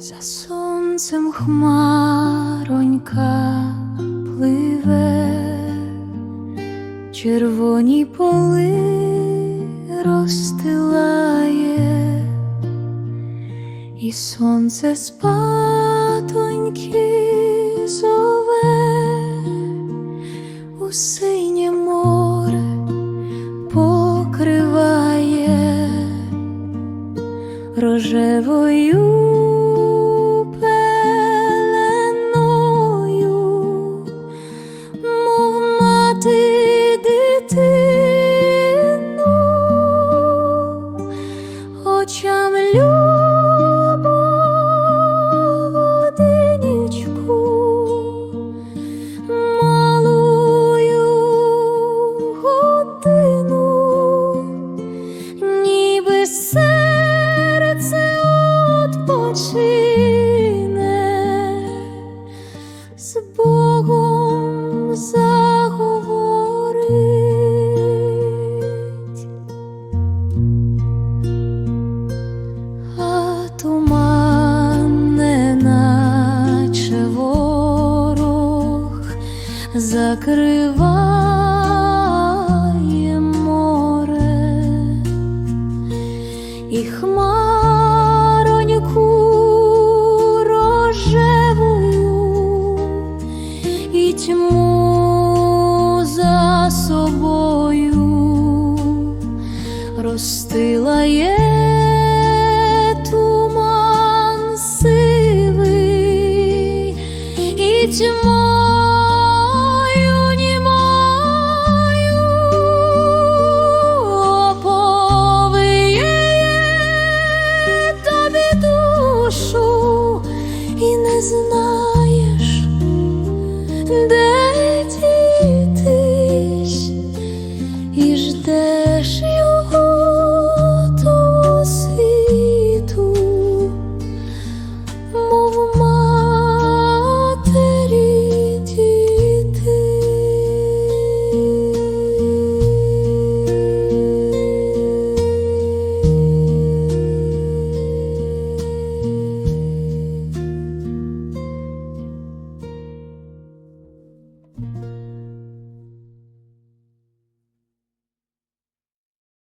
сонцем хмаронька пливе, червоні поли розстилає, і сонце спатоньки зове у синє море покриває рожевою очам любо водинічку, малую годину ніби серце odpoczyне, з Богом заговорить, туман не ворог закриває море. І хмароньку рожевою, і тьму за собою розстилає туман сивий, і тьма